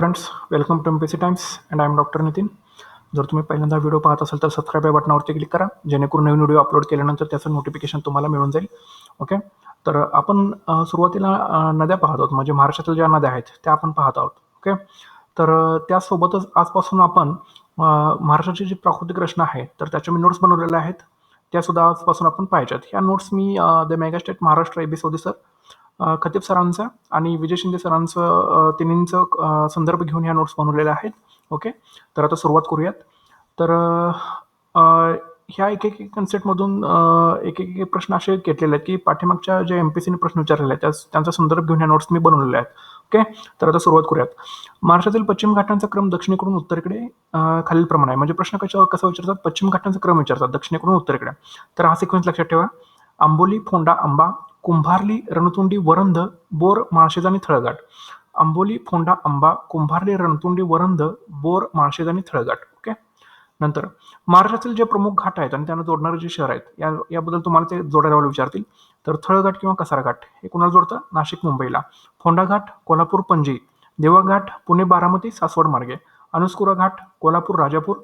Friends welcome to M P C Times and I am doctor Nitin जर तुम्ही पहिल्यांदा video पाहत असाल तर सबस्क्राईब या बटनावरती क्लिक करा जेणेकरून नवीन व्हिडिओ अपलोड केल्यानंतर त्याचं नोटिफिकेशन तुम्हाला मिळून जाईल. ओके तर आपण सुरुवातीला नद्या पाहत आहोत. म्हणजे महाराष्ट्रातील ज्या नद्या आहेत त्या आपण पाहत आहोत. ओके तर त्यासोबतच आजपासून आपण महाराष्ट्राची जी प्राकृतिक रचना आहे तर त्याच्या मी नोट्स बनवलेल्या आहेत. त्यासुद्धा आजपासून आपण पाहायच्यात. ह्या notes me the mega state Maharashtra A B sir Khatib सरांचा आणि विजय शिंदे सरांचं तिन्हींचं संदर्भ घेऊन ह्या नोट्स बनवलेल्या आहेत. ओके तर आता सुरुवात करूयात. तर ह्या एक एक कन्सेप्टमधून एक एक प्रश्न असे घेतलेले आहेत की पाठीमागच्या जे एम पी सीने प्रश्न विचारलेले आहेत त्या त्यांचा संदर्भ घेऊन ह्या नोट्स मी बनवलेल्या आहेत. ओके तर आता सुरुवात करूयात. महाराष्ट्रातील पश्चिम घाटांचा क्रम दक्षिणेकडून उत्तरेकडे खालीलप्रमाणे आहे. म्हणजे प्रश्न कशा कसा विचारतात? पश्चिम घाटांचा क्रम विचारतात दक्षिणेकडून उत्तरेकडे. तर हा सिक्वेन्स लक्षात ठेवा. आंबोली फोंडा आंबा कुंभारली रणतुंडी वरंध बोर माळशेज आणि थळघाट. आंबोली फोंडा आंबा कुंभारली रणतुंडी वरंध बोर माळशेज आणि थळघाट. ओके? नंतर महाराष्ट्रातील जे प्रमुख घाट आहेत आणि त्यांना जोडणारे जे शहर आहेत या याबद्दल तुम्हाला ते जोडायला विचारतील. तर थळघाट किंवा कसारघाट हे कुणाला जोडतं? नाशिक मुंबईला. फोंडा घाट कोल्हापूर पणजी. देवाघाट पुणे बारामती सासवड मार्गे. अनुस्कुरा घाट कोल्हापूर राजापूर.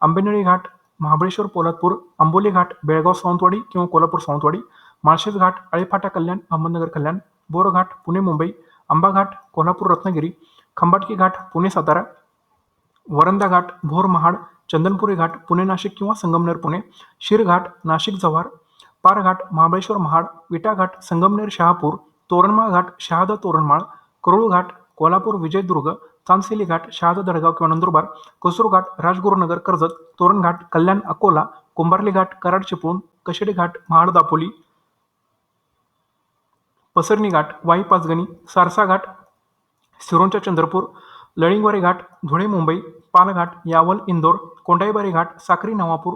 आंबेनळी घाट महाबळेश्वर पोलादपूर. आंबोली घाट बेळगाव सावंतवाडी किंवा कोल्हापूर सावंतवाडी. माळशेज घाट आळेफाटा कल्याण अहमदनगर कल्याण बोरघाट पुणे मुंबई आंबा घाट कोल्हापूर रत्नागिरी खंबाटकी घाट पुणे सातारा वरंदा घाट भोर महाड चंदनपुरी घाट पुणे नाशिक किंवा संगमनेर पुणे शिरघाट नाशिक जव्हार पारघाट महाबळेश्वर महाड विटाघाट संगमनेर शहापूर तोरणमाळ घाट शहादा तोरणमाळ करुळ घाट कोल्हापूर विजयदुर्ग चांदसेली घाट शहादा दडगाव किंवा नंदुरबार कसूर घाट राजगुरुनगर कर्जत तोरणघाट कल्याण अकोला कुंभारली घाट कराड चिपळूण कशेडी घाट महाड दापोली पसरणी घाट वाई पाचगणी सारसा घाट सिरोंचा चंद्रपूर लळिंगवारी घाट धुळे मुंबई पालघाट यावल इंदोर कोंडाईबारी घाट साक्री नवापूर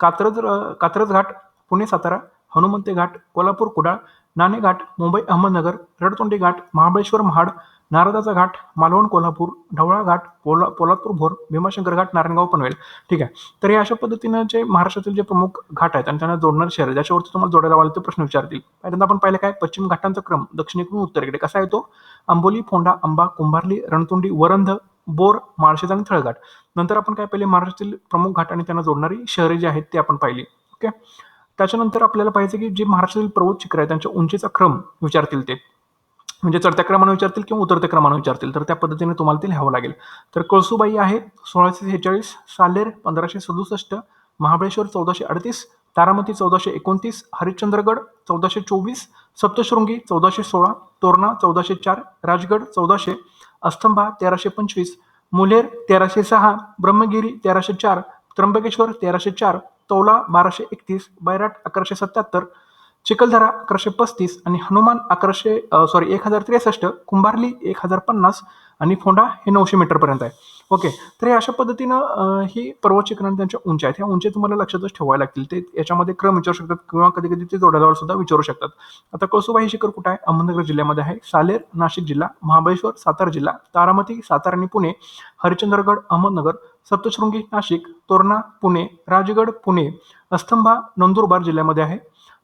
कात्रज कात्रज घाट पुणे सातारा हनुमंते घाट कोल्हापूर कुडाळ नाणे घाट मुंबई अहमदनगर रडतोंडी घाट महाबळेश्वर महाड नारदाचा घाट मालवण कोल्हापूर ढवळा घाट पोला पोलादपूर भोर भीमाशंकर घाट नारायणगाव पनवेल ठीक आहे. तर हे अशा पद्धतीनं जे महाराष्ट्रातील जे प्रमुख घाट आहेत आणि त्यांना जोडणारे शहर ज्याच्यावरती तुम्हाला जोडायला वाले ते प्रश्न विचारतील. पहिल्यांदा आपण पाहिलं काय? पश्चिम घाटांचा क्रम दक्षिणेकडून उत्तरेकडे. कसा येतो? आंबोली फोंडा आंबा कुंभारली रणतुंडी वरंध बोर माळशेज आणि थळघाट. नंतर आपण काय पाहिले? महाराष्ट्रातील प्रमुख घाट आणि त्यांना जोडणारी शहरे जी आहेत ते आपण पाहिली. ओके? त्याच्यानंतर आपल्याला पाहिजे की जे महाराष्ट्रातील पर्वत शिखर आहे त्यांच्या उंचीचा क्रम विचारतील ते. म्हणजे चढत्या क्रमानं विचारतील किंवा उतरत्या क्रमानं विचारतील तर त्या पद्धतीने तुम्हाला ते लिहावं लागेल. तर कळसूबाई आहे सोळाशे सेहेचाळीस सालेर पंधराशे सदुसष्ट महाबळेश्वर चौदाशे अडतीस तारामती चौदाशे एकोणतीस हरिश्चंद्रगड चौदाशे चोवीस सप्तशृंगी चौदाशे सोळा तोरणा चौदाशे चार राजगड चौदाशे अस्तंभा तेराशे पंचवीस मुलेर तेराशे सहा ब्रह्मगिरी तेराशे चार त्र्यंबकेश्वर तेराशे चार तौला बाराशे एकतीस बैराट अकराशे सत्याहत्तर चिखलदरा अकराशे पस्तीस आणि हनुमान अकराशे सॉरी एक हजार त्रेसष्ट कुंभारली एक हजार पन्नास आणि फोंडा हे नऊशे मीटरपर्यंत आहे. ओके तर हे अशा पद्धतीनं ही पर्वत शिखरांनी त्यांच्या उंची आहेत. ह्या उंची तुम्हाला लक्षातच ठेवायला लागतील. ते याच्यामध्ये क्रम विचारू शकतात किंवा कधी कधी ते जोडायला सुद्धा विचारू शकतात. आता कळसुबा हे शिखर कुठं आहे? अहमदनगर जिल्ह्यामध्ये आहे. सालेर नाशिक जिल्हा महाबळेश्वर सातारा जिल्हा तारामती सातारा आणि पुणे हरिश्चंद्रगड अहमदनगर सप्तशृंगी नाशिक तोरणा पुणे राजगड पुणे अस्तंभा नंदुरबार जिल्ह्यामध्ये आहे.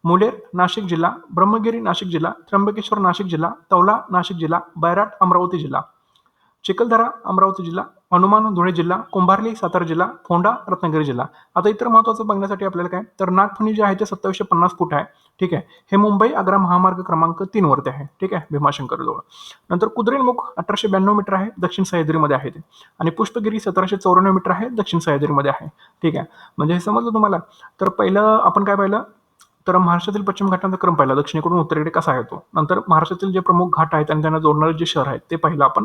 मुलेर नाशिक जिल्हा ब्रह्मगिरी नाशिक जिल्हा त्र्यंबकेश्वर नाशिक जिल्हा तौला नाशिक जिल्हा बैराट अमरावती जिल्हा. चिखलदरा अमरावती जिल्हा हनुमान धुळे जिल्हा कुंभारली सातारा जिल्हा फोंडा रत्नागिरी जिल्हा. आता इतर महत्त्वाचं बघण्यासाठी आपल्याला काय? तर नागफणी जे आहे ते सत्तावीसशे पन्नास फूट आहे. ठीक आहे? हे मुंबई आग्रा महामार्ग क्रमांक तीन वरती आहे. ठीक आहे? भीमाशंकर जवळ नंतर कुद्रेलमुख अठराशे ब्याण्णव मीटर आहे. दक्षिण सह्याद्रीमध्ये आहे ते. आणि पुष्पगिरी सतराशे चौऱ्याण्णव मीटर आहे. दक्षिण सह्याद्रीमध्ये आहे. ठीक आहे? म्हणजे हे समजलं तुम्हाला? तर पहिलं आपण काय पाहिलं? तर महाराष्ट्रातील पश्चिम घाटांचा क्रम पाहिला. दक्षिणेकडून उत्तरेकडे कसा आहे तो? नंतर महाराष्ट्रातील जे प्रमुख घाट आहेत आणि त्यांना जोडणारे जे शहर आहेत ते पाहिलं आपण.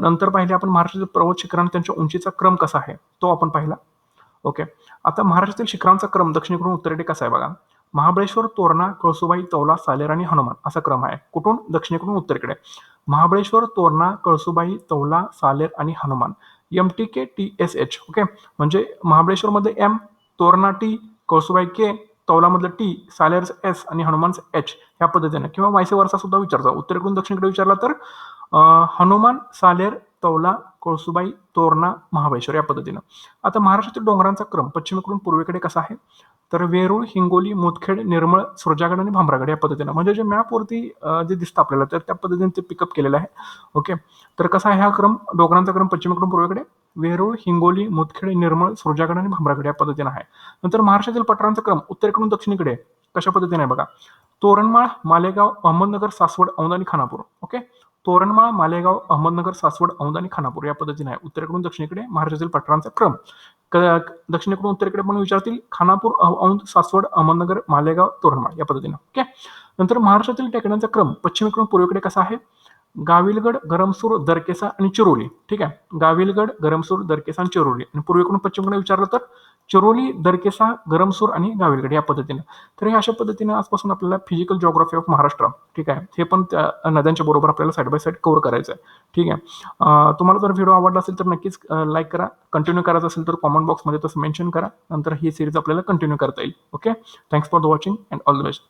नंतर पाहिले आपण महाराष्ट्रातील पर्वत शिखरांना त्यांच्या उंचीचा क्रम कसा आहे तो आपण पाहिला. ओके. आता महाराष्ट्रातील शिखरांचा क्रम दक्षिणेकडून उत्तरेकडे कसा आहे बघा. महाबळेश्वर तोरणा कळसुबाई तौला सालेर आणि हनुमान असा क्रम आहे. कुठून? दक्षिणेकडून उत्तरेकडे. महाबळेश्वर तोरणा कळसुबाई तौला सालेर आणि Hanuman. M T K T S H okay. म्हणजे महाबळेश्वरमध्ये M Torna T Kalsubai K तौलामधलं T सालेरचं एस आणि हनुमान्स एच ह्या पद्धतीने. किंवा वायसे वरचा सुद्धा विचारचा उत्तरेकडून दक्षिणकडे विचारला तर हनुमान सालेर तौला कोळसुबाई तोरणा महाबळेश्वर या पद्धतीनं. आता महाराष्ट्रातील डोंगरांचा क्रम पश्चिमेकडून पूर्वेकडे कसा आहे? तर वेरूळ हिंगोली मुदखेड निर्मळ सुरजागड आणि भामरागड या पद्धतीनं. म्हणजे जे मॅपवरती जे दिसतं आपल्याला तर त्या पद्धतीने ते पिकअप केलेलं आहे. ओके तर कसा आहे हा क्रम? डोंगरांचा क्रम पश्चिमेकडून पूर्वेकडे? वेरूळ हिंगोली मुदखेड निर्मळ सुरजागड आणि भामरागड या पद्धतीने आहे. नंतर महाराष्ट्रातील पठारांचा क्रम उत्तरेकडून दक्षिणेकडे कशा पद्धतीने आहे बघा? तोरणमाळ मालेगाव अहमदनगर सासवड औंद आणि खानापूर. ओके? तोरणमाळ मालेगाव अहमदनगर सासवड औंद आणि खानापूर या पद्धतीने आहे. उत्तरेकडून दक्षिणेकडे महाराष्ट्रातील पठारांचा क्रम. क- दक्षिणेकडून उत्तरेकडे पण विचारतील खानापूर औंद सासवड अहमदनगर मालेगाव तोरणमाळ या पद्धतीने. ओके? नंतर महाराष्ट्रातील टेकड्यांचा क्रम पश्चिमेकडून पूर्वेकडे कसा आहे? गाविलगड गरमसूर दरकेसा आणि चिरोली. ठीक आहे? गाविलगड गरमसूर दरकेसा आणि चिरोली. आणि पूर्वेकडून पश्चिमकडे विचारलं तर चिरोली दरकेसा गरमसूर आणि गाविलगड या पद्धतीने. तर हे अशा पद्धतीने आजपासून आपल्याला फिजिकल जॉग्राफी ऑफ महाराष्ट्र ठीक आहे? हे पण त्या नद्यांच्या बरोबर आपल्याला साईड बाय साईड कव्हर करायचं आहे. ठीक आहे? तुम्हाला जर व्हिडिओ आवडला असेल तर नक्कीच लाईक करा. कंटिन्यू करायचं असेल तर कॉमेंट बॉक्समध्ये तसं मेन्शन करा. नंतर ही सिरीज आपल्याला कंटिन्यू करता येईल. Okay thanks for the watching and all the best